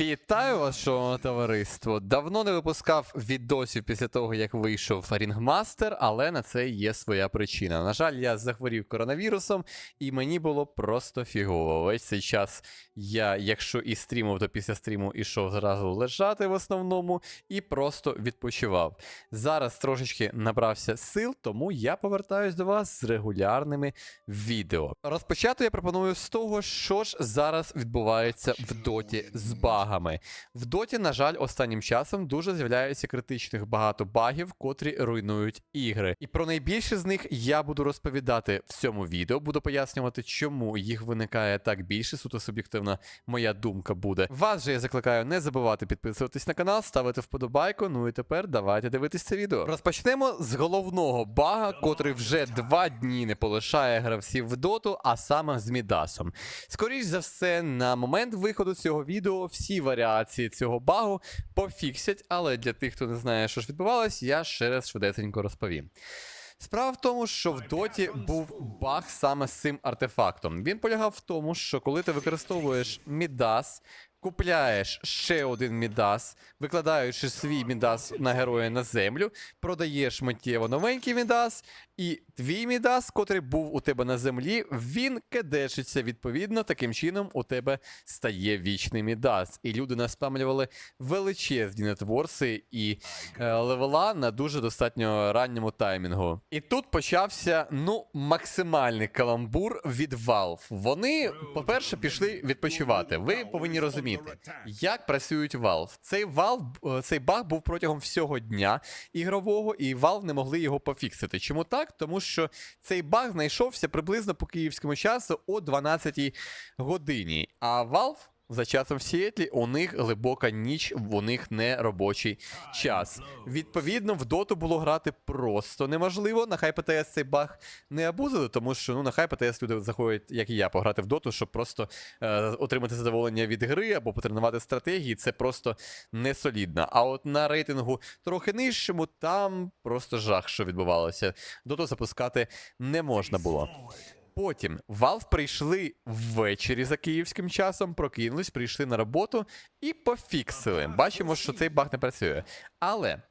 Вітаю вас, шановне товариство. Давно не випускав відосів після того, як вийшов Рінгмастер, але на це є своя причина. На жаль, я захворів коронавірусом, і мені було просто фігово. Весь цей час я, якщо і стрімив, то після стріму ішов зразу лежати в основному і просто відпочивав. Зараз трошечки набрався сил, тому я повертаюсь до вас з регулярними відео. Розпочати я пропоную з того, що ж зараз відбувається в доті з багами. В доті, на жаль, останнім часом дуже з'являється критичних багато багів, котрі руйнують ігри. І про найбільше з них я буду розповідати в цьому відео. Буду пояснювати, чому їх виникає так більше. Суто суб'єктивна моя думка буде. Вас же я закликаю не забувати підписуватись на канал, ставити вподобайку. Ну і тепер давайте дивитись це відео. Розпочнемо з головного бага, котрий вже два дні не полишає гравців в доту, а саме з Мідасом. Скоріш за все, на момент виходу цього відео всі варіації цього багу пофіксять, але для тих, хто не знає, що ж відбувалось, я ще раз швидесенько розповім. Справа в тому, що в доті був баг саме з цим артефактом. Він полягав в тому, що коли ти використовуєш Мідас, купляєш ще один Мідас, викладаючи свій Мідас на героя на землю, продаєш миттєво новенький Мідас, і твій Мідас, котрий був у тебе на землі, він кедешиться. Відповідно, таким чином у тебе стає вічний Мідас. І люди наспамлювали величезні нетворси і е, левела на дуже достатньо ранньому таймінгу. І тут почався ну максимальний каламбур від Valve. Вони, по-перше, пішли відпочивати. Ви повинні розуміти, як працюють Valve. Цей Valve, е, цей баг був протягом всього дня ігрового, і Valve не могли його пофіксити. Чому так? Тому що цей баг знайшовся приблизно по київському часу о 12 годині. А Valve за часом в Сіетлі у них глибока ніч, у них не робочий час. Відповідно, в доту було грати просто неможливо. На HyperTS цей баг не абузили, тому що ну, на HyperTS люди заходять, як і я, пограти в доту, щоб просто е, отримати задоволення від гри або потренувати стратегії. Це просто не солідно. А от на рейтингу трохи нижчому, там просто жах, що відбувалося. Доту запускати не можна було. Потім Valve прийшли ввечері за київським часом, прокинулись, прийшли на роботу і пофіксили. Бачимо, що цей баг не працює. Але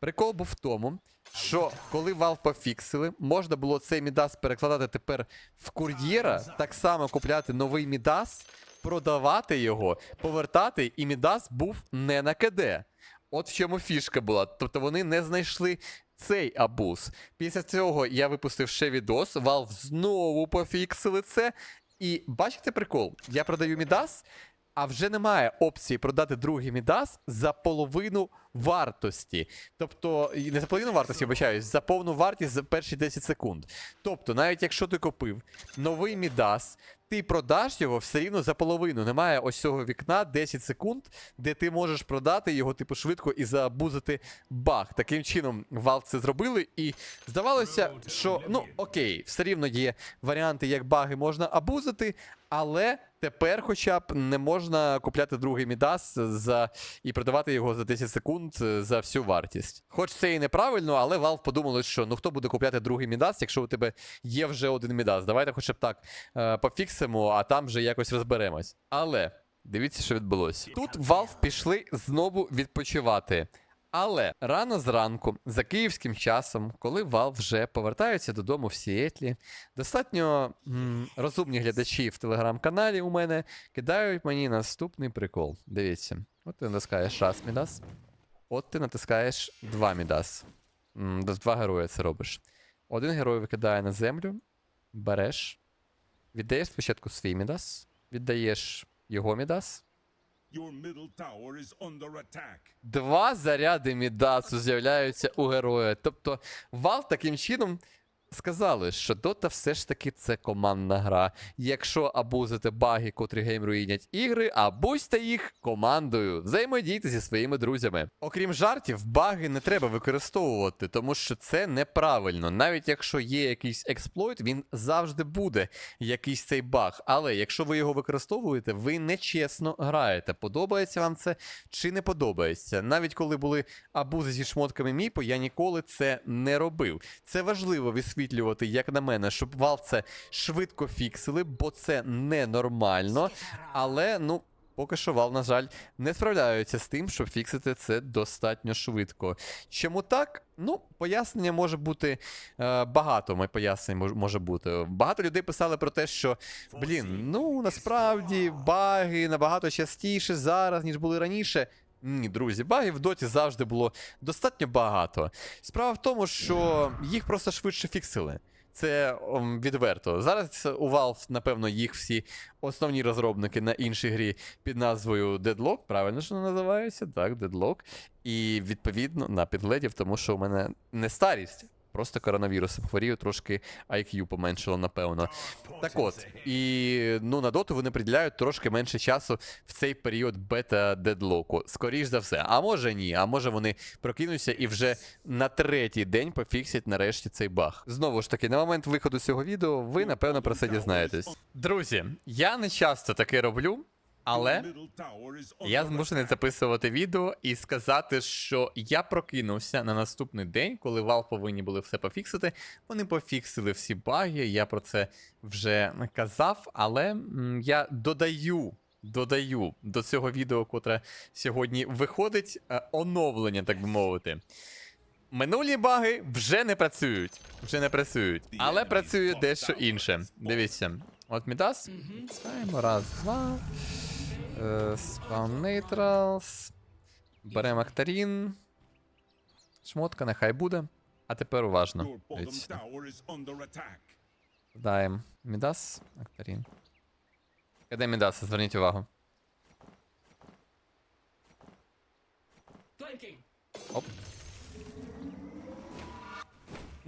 прикол був в тому, що коли Valve пофіксили, можна було цей Мідас перекладати тепер в кур'єра, так само купляти новий Мідас, продавати його, повертати, і Мідас був не на КД. От в чому фішка була. Тобто вони не знайшли цей абуз. Після цього я випустив ще відос, Valve знову пофіксили це. І бачите прикол? Я продаю Мідас, а вже немає опції продати другий Мідас за половину вартості. Тобто, не за половину вартості, вибачаюсь, за повну вартість за перші 10 секунд. Тобто, навіть якщо ти купив новий Мідас, ти продаш його все рівно за половину. Немає ось цього вікна 10 секунд, де ти можеш продати його, типу, швидко і заабузити баг. Таким чином, Valve це зробили, і здавалося, що ну окей, все рівно є варіанти, як баги можна абузити, але тепер, хоча б, не можна купляти другий Мідас за і продавати його за 10 секунд за всю вартість. Хоч це і неправильно, але Valve подумали, що ну хто буде купляти другий Мідас, якщо у тебе є вже один Мідас. Давайте хоча б так е, пофіксимо, а там вже якось розберемось. Але дивіться, що відбулося. Тут Valve пішли знову відпочивати. Але рано зранку, за київським часом, коли Valve вже повертаються додому в Сіетлі, достатньо м, розумні глядачі в телеграм-каналі у мене кидають мені наступний прикол. Дивіться, от ти натискаєш раз Мідас, от ти натискаєш два Мідас. Два герої це робиш. Один герой викидає на землю, береш, віддаєш спочатку свій Мідас, віддаєш його Мідас. Два заряди Мідасу з'являються у героя. Тобто, вал таким чином сказали, що Dota все ж таки це командна гра. Якщо абузите баги, котрі гейм руїнять ігри, абузьте їх командою. Взаємодійте зі своїми друзями. Окрім жартів, баги не треба використовувати, тому що це неправильно. Навіть якщо є якийсь експлойт, він завжди буде якийсь цей баг. Але якщо ви його використовуєте, ви нечесно граєте. Подобається вам це чи не подобається. Навіть коли були абузи зі шмотками Міпо, я ніколи це не робив. Це важливо висвітлювати, як на мене, щоб Valve це швидко фіксили, бо це ненормально. Але ну. поки що Valve, на жаль, не справляються з тим, щоб фіксити це достатньо швидко. Чому так? Ну, пояснення може бути е, багато. Моє пояснень мож- може бути. Багато людей писали про те, що блін, ну насправді баги набагато частіше зараз, ніж були раніше. Ні, друзі, багів в доті завжди було достатньо багато. Справа в тому, що їх просто швидше фіксили. Це відверто. Зараз у Valve, напевно, їх всі основні розробники на іншій грі під назвою Deadlock, правильно ж вона називається? Так, Deadlock. І відповідно на підледів, тому що у мене не старість. Просто коронавірусом хворію, трошки IQ поменшило, напевно. Так от, і ну на доту вони приділяють трошки менше часу в цей період бета-дедлоку. Скоріш за все. А може ні, а може вони прокинуться і вже на третій день пофіксять нарешті цей баг. Знову ж таки, на момент виходу цього відео ви напевно про це дізнаєтесь. Друзі, я не часто таке роблю. Але я змушений записувати відео і сказати, що я прокинувся на наступний день, коли Valve повинні були все пофіксити. Вони пофіксили всі баги, я про це вже казав, але я додаю. Додаю до цього відео, котре сьогодні виходить, е, оновлення, так би мовити. Минулі баги вже не працюють. Вже не працюють. Але працює дещо інше. Дивіться. От Мідас. Ставимо раз, два. Е, Спаун Нейтралс. Беремо Актарін. Шмотка нехай буде. А тепер уважно. Даємо Мідас, Актарін. Де Мідас? Зверніть увагу. Оп.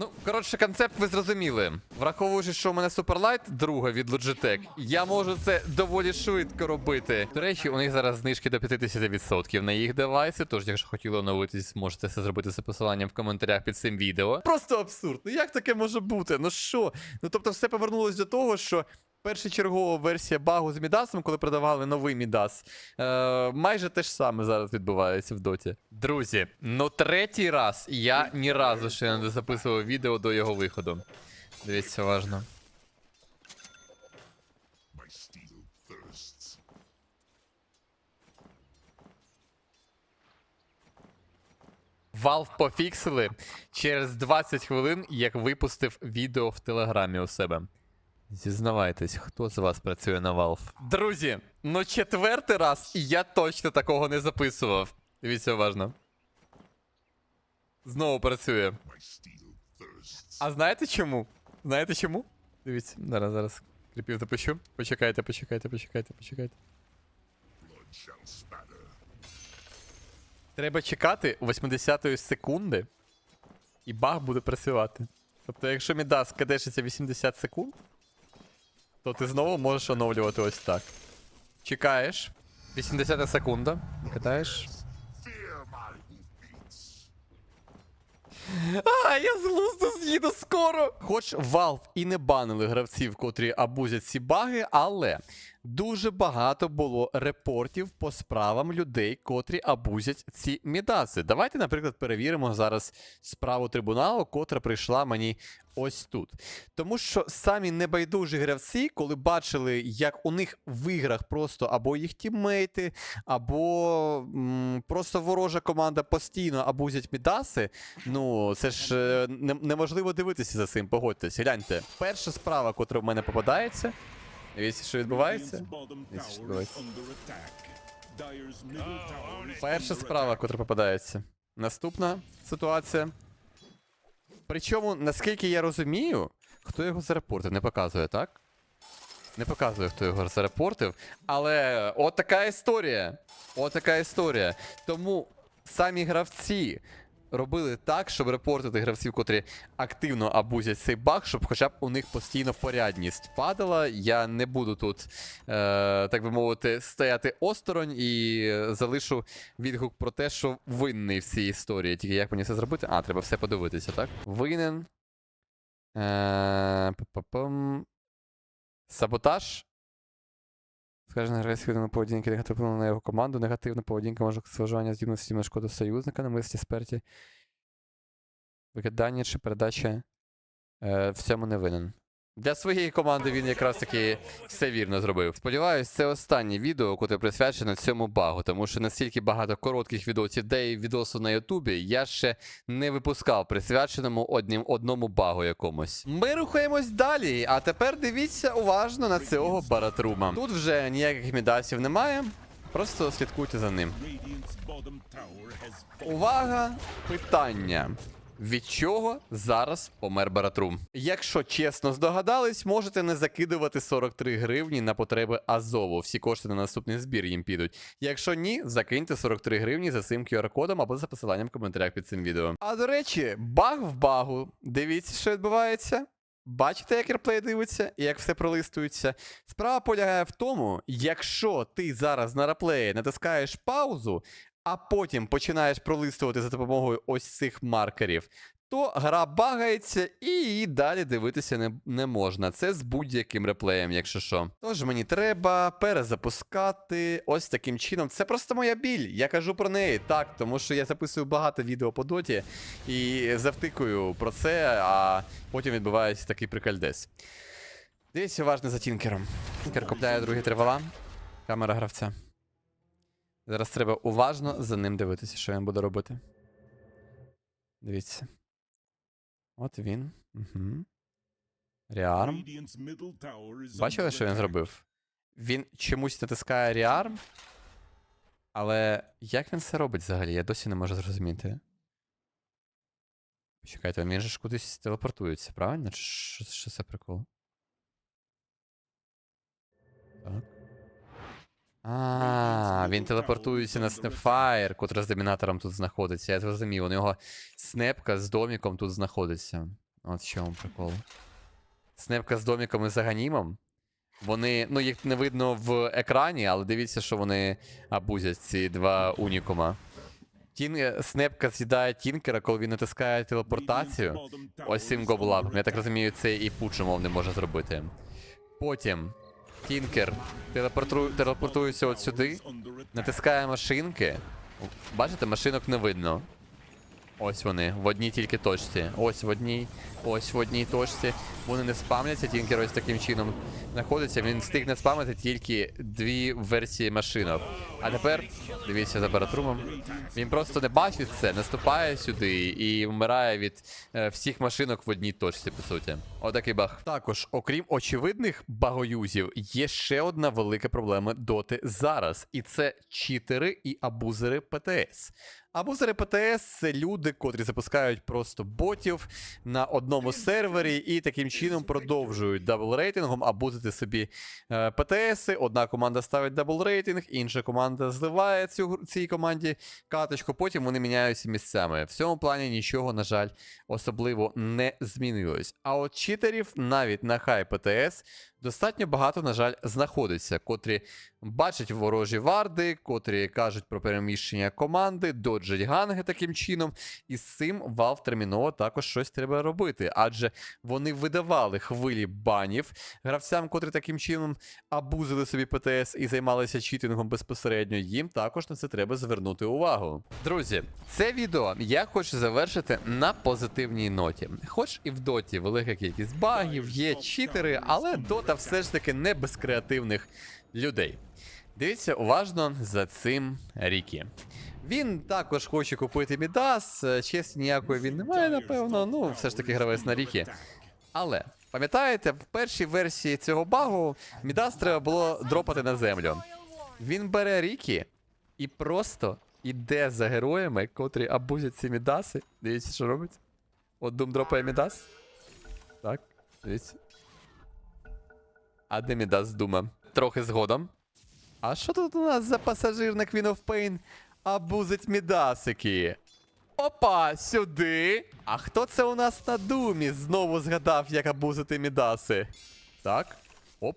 Ну, коротше, концепт ви зрозуміли. Враховуючи, що у мене Суперлайт, друга від Logitech, я можу це доволі швидко робити. До речі, у них зараз знижки до 50% на їх девайси, тож, якщо хотіли оновитись, можете це зробити за посиланням в коментарях під цим відео. Просто абсурд. Ну як таке може бути? Ну що? Ну тобто, все повернулось до того, що. Першочергова версія багу з Мідасом, коли продавали новий Мідас, е, майже те ж саме зараз відбувається в доті. Друзі, ну третій раз я ні разу ще не записував відео до його виходу. Дивіться, уважно. Valve пофіксили через 20 хвилин, як випустив відео в Телеграмі у себе. Зізнавайтесь, хто з вас працює на Valve? Друзі, ну четвертий раз, і я точно такого не записував. Дивіться уважно. Знову працює. А знаєте чому? Знаєте чому? Дивіться, зараз, зараз. Кріпів запишу. Почекайте, почекайте, почекайте, почекайте. Треба чекати 80-ї секунди, і баг буде працювати. Тобто, якщо Мідас кадешиться 80 секунд, то ти знову можеш оновлювати ось так. Чекаєш. 80 секунда. Кидаєш. А, я з глузду з'їду скоро. Хоч Valve і не банили гравців, котрі абузять ці баги, але дуже багато було репортів по справам людей, котрі абузять ці мідаси. Давайте, наприклад, перевіримо зараз справу трибуналу, котра прийшла мені ось тут. Тому що самі небайдужі гравці, коли бачили, як у них в іграх просто або їх тіммейти, або м, просто ворожа команда постійно абузять мідаси, ну це ж е, не- неможливо дивитися за цим, погодьтесь. Гляньте, перша справа, котра в мене попадається. Дивіться, що відбувається. Дивіться, що відбувається. Перша справа, котра попадається. Наступна ситуація. Причому, наскільки я розумію, хто його зарепортив, не показує, так? Не показує, хто його зарепортив. Але от така історія. От така історія. Тому самі гравці робили так, щоб репортити гравців, котрі активно абузять цей баг, щоб хоча б у них постійно порядність падала. Я не буду тут, е, так би мовити, стояти осторонь і залишу відгук про те, що винний в цій історії. Тільки як мені це зробити? А, треба все подивитися, так? Винен. Е. Саботаж. Скаже на гравець на поведінки негативно на його команду. Негативна поведінка може зважання здібності на шкоду союзника на мислі сперті. Викидання чи передача е, в цьому не винен. Для своєї команди він якраз таки все вірно зробив. Сподіваюсь, це останнє відео, яке присвячено цьому багу, тому що настільки багато коротких відосів, де і відосу на Ютубі, я ще не випускав присвяченому однім одному багу якомусь. Ми рухаємось далі, а тепер дивіться уважно на цього баратрума. Тут вже ніяких мідасів немає, просто слідкуйте за ним. Увага! Питання. Від чого зараз помер Баратрум? Якщо чесно здогадались, можете не закидувати 43 гривні на потреби Азову. Всі кошти на наступний збір їм підуть. Якщо ні, закиньте 43 гривні за цим QR-кодом або за посиланням в коментарях під цим відео. А до речі, баг в багу. Дивіться, що відбувається. Бачите, як реплей дивиться і як все пролистується. Справа полягає в тому, якщо ти зараз на реплеї натискаєш паузу, а потім починаєш пролистувати за допомогою ось цих маркерів, то гра багається і її далі дивитися не, не можна. Це з будь-яким реплеєм, якщо що. Тож мені треба перезапускати ось таким чином. Це просто моя біль. Я кажу про неї так, тому що я записую багато відео по доті і завтикую про це, а потім відбувається такий прикольдес. Дивіться уважно за тінкером. Тінкер купляє другі тривала. Камера гравця. Зараз треба уважно за ним дивитися, що він буде робити. Дивіться. От він. Угу. Реарм. Бачили, що він зробив? Він чомусь натискає реарм. Але як він це робить взагалі? Я досі не можу зрозуміти. Почекайте, він же ж кудись телепортується, правильно? Чи що, що це прикол? Так. А, він телепортується на Snapfire, котра з домінатором тут знаходиться. Я зрозумів, у нього снепка з доміком тут знаходиться. От в чому прикол. Снепка з доміком і заганімом. Вони, ну їх не видно в екрані, але дивіться, що вони абузять ці два унікума. Тін... Снепка з'їдає Тінкера, коли він натискає телепортацію. Ось цим гоблапом. Я так розумію, це і Пуджимов не може зробити. Потім Тінкер телепорту... телепортується от сюди, натискає машинки. Бачите, машинок не видно. Ось вони, в одній тільки точці. Ось в одній, ось в одній точці. Вони не спамляться, Тінкер ось таким чином знаходиться. Він встигне спамити тільки дві версії машинок. А тепер, дивіться за баратрумом. Він просто не бачить це, наступає сюди і вмирає від е, всіх машинок в одній точці, по суті. Отакий баг. Також, окрім очевидних багоюзів, є ще одна велика проблема доти зараз. І це читери і абузери ПТС. Абузери ПТС це люди, котрі запускають просто ботів на одному сервері і таким чином продовжують дабл рейтингом абузити собі е, ПТСи. Одна команда ставить дабл рейтинг, інша команда зливає цю цій команді каточку, потім вони міняються місцями. В цьому плані нічого, на жаль, особливо не змінилось. А от читерів навіть на хай ПТС достатньо багато, на жаль, знаходиться, котрі бачать ворожі варди, котрі кажуть про переміщення команди, доджать ганги таким чином. І з цим Valve терміново також щось треба робити, адже вони видавали хвилі банів гравцям, котрі таким чином абузили собі ПТС і займалися читингом безпосередньо. Їм також на це треба звернути увагу. Друзі, це відео я хочу завершити на позитивній ноті. Хоч і в доті велика кількість багів, є читери, але дота все ж таки не без креативних людей. Дивіться уважно за цим Рікі. Він також хоче купити Мідас. е, Честі ніякої він не має, напевно. Ну, все ж таки гравець на Рікі. Але пам'ятаєте, в першій версії цього багу Мідас треба було дропати на землю. Він бере Рікі і просто іде за героями, котрі абузять ці Мідаси. Дивіться, що робить. От Дум дропає Мідас. Так, дивіться. А де Мідас з Дума? Трохи згодом. А що тут у нас за пасажир на Queen of Pain абузить Мідасики? Опа, сюди. А хто це у нас на думі? Знову згадав, як абузити Мідаси. Так. Оп.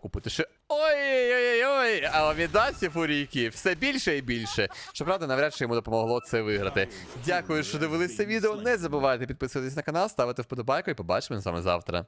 Купити ще. Ой-ой-ой-ой! А у Мідасів у Рікі все більше і більше. Щоправда, навряд чи йому допомогло це виграти. Дякую, що дивилися відео. Не забувайте підписуватись на канал, ставити вподобайку і побачимо з вами завтра.